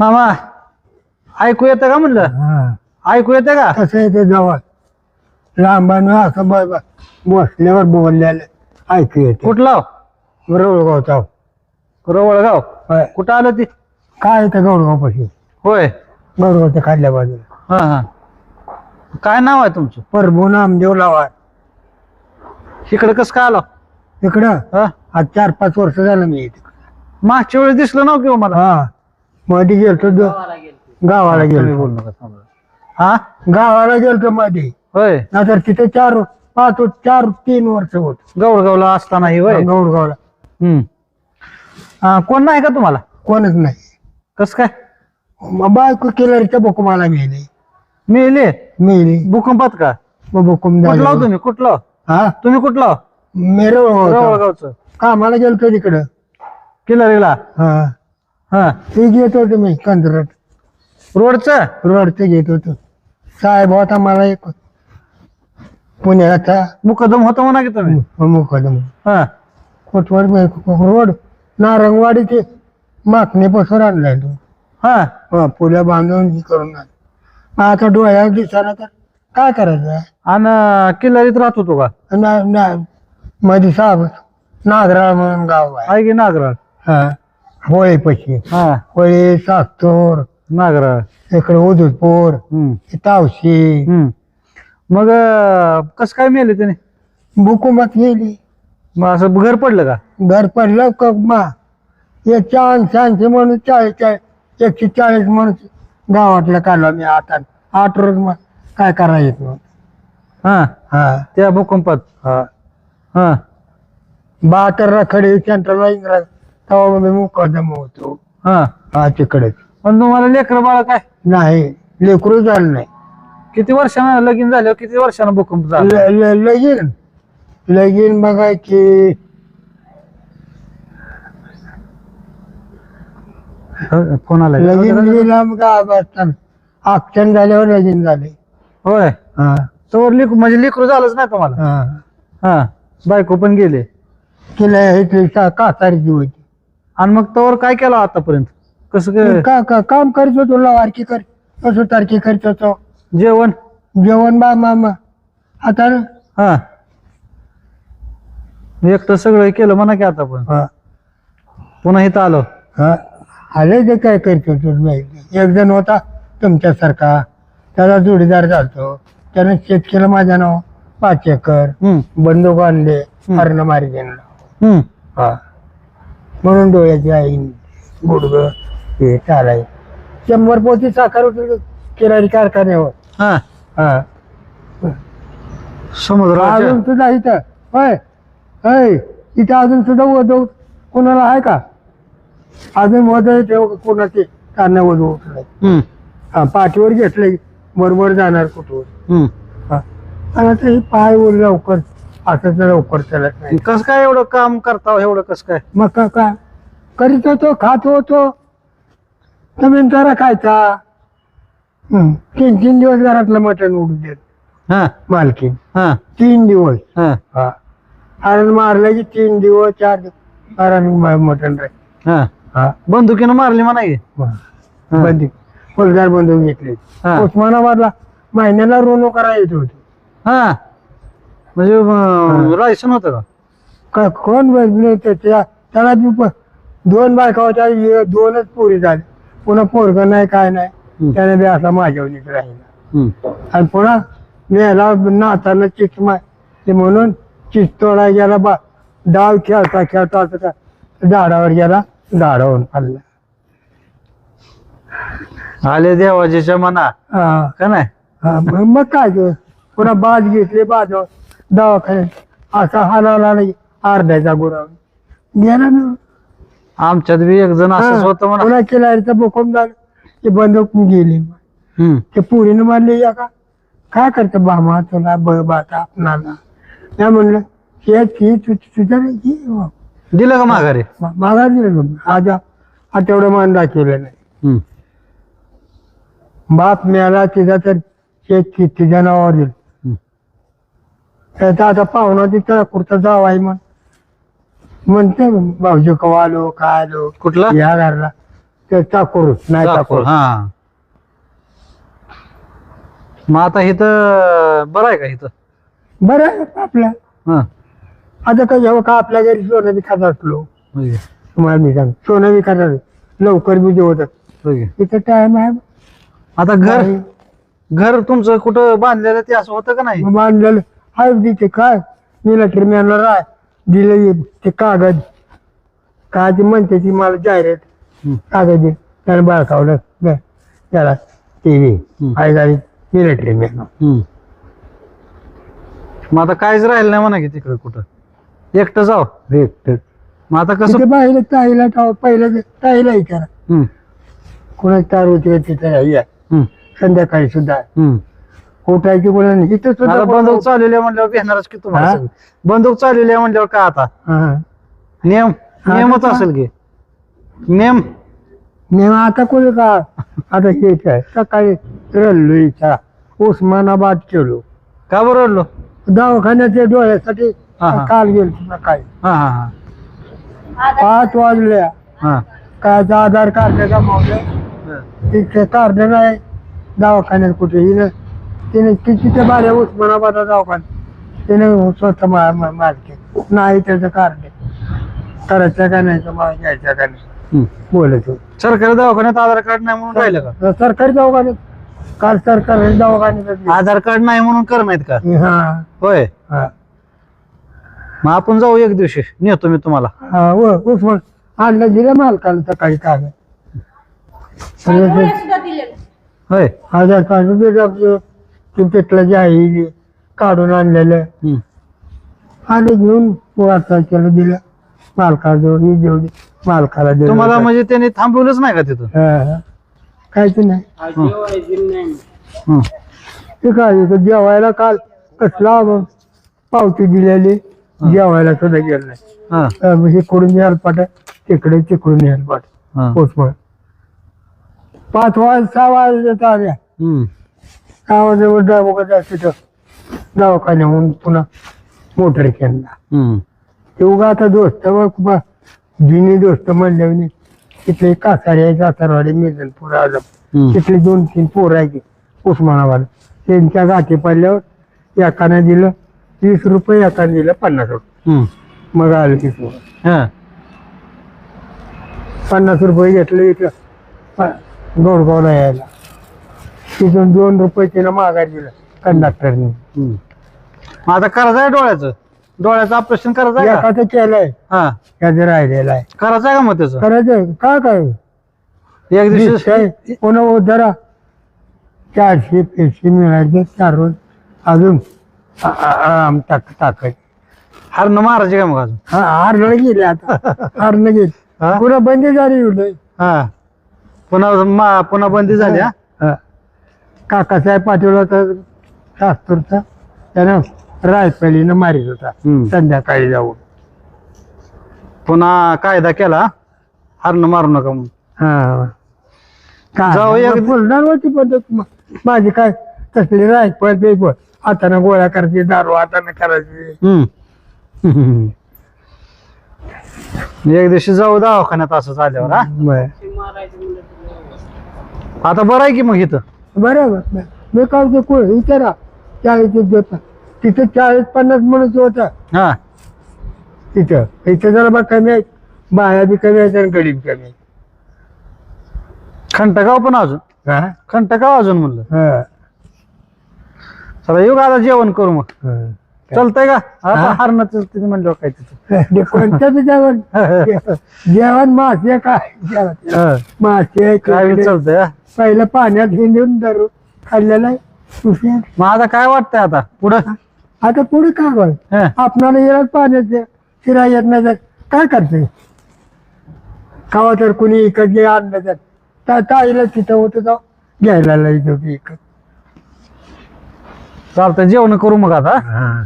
मामा ऐकू येतं का म्हणलं? हा. ऐकू येतं का? कसं आहे ते जवळ? लांबानं असं ब- ब- बसल्यावर बोललेलं ऐकू येते. कुठला? गौरगावचा रोवळगाव? होय. कुठं आलं ती? काय येतं गौरगाव पाशी होय. गौरगावच्या खाल्ल्या बाजूला. हा हा. काय नाव आहे तुमचं? प्रभू नामदेव लावार. इकडे कसं काय आलं? इकडं? हा? आज चार पाच वर्ष झालं मी इथे. मागच्या वेळेस दिसलं नव्ह किंवा मला? हा. मध्ये गेलतो दो- गावाला तुम्ही गेलो बोलू नका थांबा. हा? गावाला गेलतो मध्ये होय. नंतर तिथे चार पाच चार तीन वर्ष होत. गौरगावला असतानाही होय? गौरगावला हम्म. हा, कोण नाही का तुम्हाला? कोणच नाही. कस काय? मग बायको केलरच्या बुकुमाला मिळली मिळले मिळली भूकंपात का? मग बुकुम कुठला हो झाली तुम्ही? कुठलं हा? तुम्ही कुठलं मेरो रोवळगावचं. कामाला गेलतो तिकडं. किल्लारीला हा. हा ते घेत होतो मी कंत्राट रोडचं? रोडचे घेत होतो. साहेब होता मला एक. पुण्याचा मुकदम होतं म्हणा की तुम्ही? मुकदम. हा. कोटवाड रोड नारंगवाडीचे मागणीपासून आणलाय तो. हा. हा पुल्या बांधून हे करून. मग आता डोळ्यात दिसायला तर काय करायचं? आणि किल्लारीत राहत होतो का? ना ना मध्ये साहेब नागराळ म्हणून गाव आहे. आहे की नागराळ? हा. होळी पशी हा. होळी सास्तोर नागराळ इकडे उदूरपूर हम्म. तावशी हम्म. मग कस काय मेले त्याने? बुकुमात गेली. मग असं घर पडलं का? घर पडलं का? मा एक चाळीस ऐंशी म्हणून चाळीस चाळीस एकशे चाळीस म्हणून गावातलं काढला मी आता आठ रोज मग काय करायचं मग हा. हा. त्या भूकंपात. हा. हा. बहात्तर रखडे सेंट्रल इंग्रज तेव्हा मी मुकदम होतो. हा. हा तिकडेच पण तुम्हाला लेकर बाळ काय? नाही लेकरू झालं नाही. किती वर्षानं लगीन झालं किती वर्षानं भूकंप झाला? ल- ल- लगीन. लगीन बघायची. फोन आला लगीन गेला मग असताना. अक्षण झाल्यावर लगीन झाले. होय? हा. तोवर लेक म्हणजे लेकरू झालंच नाही तुम्हाला? हा. हा बायको पण गेले. तिला हे ते का- कासारीची होती. आणि मग तोवर काय केलं आतापर्यंत? कसं काय? का का- काम करीत होतो लवारकी कर. असं तारकी करीत होतो? जेवण? जेवण बा मामा आता ना? हा. एकटं सगळं केलं म्हणा की आता पण. हा. पुन्हा इथं आलो. हा. आले ते काय करीत माहिती एक जण होता तुमच्यासारखा. त्याला जोडीदार झालतो. त्याने शेत केलं माझ्या नाव पाच एकर. हम्म. बंदूक आणले. हरण मारी हा. म्हणून डोळ्याची आई गुडग हे चालाय. शंभर पोती साखर किरारी कारखान्यावर. हा. हा. समुद्र अजून सुद्धा इथं. होय. होय. इथं अजून सुद्धा वधव कोणाला आहे का? अजून वधव ठेव कोणाचे कारणं वधू उठलाय हम्म. हा पाठीवर घेतलंय. बरोबर जाणार कुठवर हम्म. हा. आणि आता हे पाय वर लवकर असं तर लवकर चालत नाही. कस काय एवढं काम करता एवढं कस काय? मग का काय करीत होतो खात होतो. नवीन जरा खायचा. तीन तीन दिवस घरातलं मटण उडू देत. हा. मालकी हा. तीन दिवस. हा. हा. हरण मारलं की तीन दिवस चार दिवस. हरण म- मटण राहील. हा. हा. बंदुकीनं मारली म्हणा की. हा. बंदी. फुलदार बंदूक घेतले. हा. उस्मानाबादला महिन्याला रोनो करा येत होतो. हा. म्हणजे अं, रायसन होतं का? का कोण बसले ते त्या- त्याला बी प- दोन बायका होत्या दोनच पोरी झाले. पुन्हा पोरग नाही काय नाही. त्याने बी असा माझ्यावनीच राहिला. हम्म. आणि पुन्हा मेला नाताना चिच ते म्हणून चिच तोडा गेला बा डाव खेळता खेळता असं का झाडावर गेला झाडावरून पडला आले देवाजीच्या मना. हा. का नाही? हा, मग मग काय ते पुन्हा बाज घेतली बाज दवाखान्यात. असा हलवला नाही अर्ध्याचा गुराव गेला ना. आमच्यात बी एक जण असंच होतं म्हणा. पुन्हा केला बोकून झालं. ते बंदूक गेली. हम्म. ते पुरीनं मारले या का काय करतं बामा तुला? ब बाता आपणाला नाही म्हणलं हे ती तु तुझ्या नाही की दिलं का माघारी? मागा दिलं आज आठवडं मान दाखवलं नाही. हम्म. बाप मिळाला तिचा तर शेत ती तिच्या नावावर दिलं. त्याचा आता पाहुणा तिथं कुर्ता जावाय म्हण. म्हणते भाऊजी कवा आलो? काय आलो? कुठला? या घरला. ते चाकूरच नाही चाकूर चाकूर. हा. मग आता इथं बरं आहे का इथं? बरं आहे आपल्या. हा. आता काय जेव्हा का आपल्या घरी सोनं विकत असलो? होय. तुम्हाला मी सांग सोनं विकत लवकर बी जेवत होय. तिथं टाइम आहे. आता घर घर तुमचं कुठं बांधलेलं ते असं होतं का नाही? मग बांधलेलं. आहे तिथे काय? मिलिटरी मॅनला राय दिलं ते कागद. काय ते म्हणते ती मला जाहिरात. कागद दे. त्याला बाळकावलं. त्याला टी व्ही. आहे गाडी मिलिटरी मॅन. मग आता काहीच राहिलं नाही म्हणा की तिकडे कुठं. एकटं जाव. भेटत मग आता कसं पाहिलं ताईला टाव पहिलं ताईला विचारा. कोणाची तार होती का तिथे. संध्याकाळी सुद्धा. हम्म. उठायची कोणा इथं आता सुद्धा बंदूक चालवल्या म्हणल्यावर भेटणारच की तुम्हाला हा? सगळं. बंदूक चालवल्या म्हणल्यावर का आता? हा. नियम हा, नियमच? असेल की. नियम मी आता कोणी का? आता हेच आहे सकाळी रडलो इच्छा उस्मानाबाद केलो का बरं रडलो? दवाखान्याच्या डोळ्यासाठी हा, हा. काल गेलो सकाळी. हा हा हा. पाच वाजल्या. हा. काय आधार कार्ड गमावलं तिथे कार्ड नाही. दवाखान्यात कुठे हिनं तिने कितीच्या बाऱ्या उस्मानाबाद दवाखान्यात तिने स्वतः मा- मा- मारते नाही त्याचं कार्ड करायचं का नाही तर मला घ्यायचं का नाही? हम्म. बोलत होतो. सरकारी दवाखान्यात आधार कार्ड नाही म्हणून राहिलं का? सरकारी दवाखान्यात काल सरकारी दवाखान्यात आधार कार्ड नाही म्हणून कर नाहीत का? हा. होय. हा. मग आपण जाऊ एक दिवशी. नेतो मी तुम्हाला. हा व उस्मान आणलं दिलं मालकाला सकाळी कागद. होय. आधार कार्ड तिथलं जे आहे काढून आणलेलं हम्म. आणि घेऊन वाचायला दिलं मालकाजवळ ही जेवढी मालकाला दिलं तुम्हाला म्हणजे त्यांनी थांबवलंच नाही का तिथं हा, हा. काहीच नाही. ते काय इथं जेवायला काल कसला पावती दिलेली जेवायला सुद्धा गेलं नाही हा अं, हे कडून यायला पाठ तिकडे तिकडून यायला पाठ हा. पोचमळ पाच वाज सहा वाजता आल्या. गावाजवळ दवाखान्यात तिथं दवाखान्याहून पुन्हा मोटर केला हम्म. ते उगा आता दोस्त व जुनी दोस्त म्हणल्याने तिथले कासारे कासारवाडे मेदनपूर आजम हम्म. तिथले दोन तीन पोरं आहे की उस्मानाबाद त्यांच्या गाठी पडल्यावर एकाने दिलं वीस रुपये एकाने दिलं पन्नास रुपये हम्म. मग आलं तिथून हा. पन्नास रुपये घेतले इथं प- गोडगावला यायला तिथून दोन रुपये तिनं माघार दिलं कंडक्टरने. मग आता करायचं आहे डोळ्याचं? डोळ्याचं ऑपरेशन करायचं आहे का? एकाचं केलंय. हा. त्याचं राहिलेलं आहे. करायचं आहे का मग त्याचं? करायचं का काय? एक दिवशी दिसतंय पुन्हा जरा. चारशे पेशे मिळायचे चार रोज अजून आ- आ- आराम टाक टाकायचे हारणं मारायचे का मग अजून? हा हारणं गेले आता. हारणं गेले. हा? पुन्हा बंदी झाली. हा. पुन्हा मा- पुन्हा बंदी झाली हा हा. काकासाहेब पाटील होता शास्त्रचा. त्यानं रायफलीनं मारित होता हम्म. संध्याकाळी जाऊन. पुन्हा कायदा केला हारणं मारू नका म्हणून. हा. जाऊ एक- काय बोलणार होती पद्धत म- माझी काय तसली रायफल पेपर हातानं गोळ्या करायची दारू हातानं करायची. हम्म. एक दिवशी जाऊ दवाखान्यात असं आल्यावर हा? बरं. आता बरं आहे की मग इथं? बरोबर ते कोण विचारा चाळीस देता. तिथं चाळीस पन्नास म्हणत होता. हा. तिथं. इथं जरा बा कमी आहे बाया बी कमी आहेत आणि गडी बी कमी आहे खंटगाव पण अजून. हा? खंटगाव अजून म्हणलं. हा. चला येऊ का आता जेवण करू मग? हा. चालतंय का? आता? हारणं तिथे म्हणल्यावर काय तिथं. ते कोणत्या बी जेवण जेवण मासे काय? जेवण. मासे काय. चालतंय हा? पहिलं पाण्यात हिंदून धरू. खाल्लेलं मग आता काय वाटतंय आता? पुढं? आता पुढे काय बघ. आपणाला येणार पाण्यात. फिरा येत नाही काय करते खावा तर कुणी इकत घे आणलं तर. त्या ताईला तिथं होतं तो घ्यायला होती इकत. चालतंय जेवण करू मग आता हा.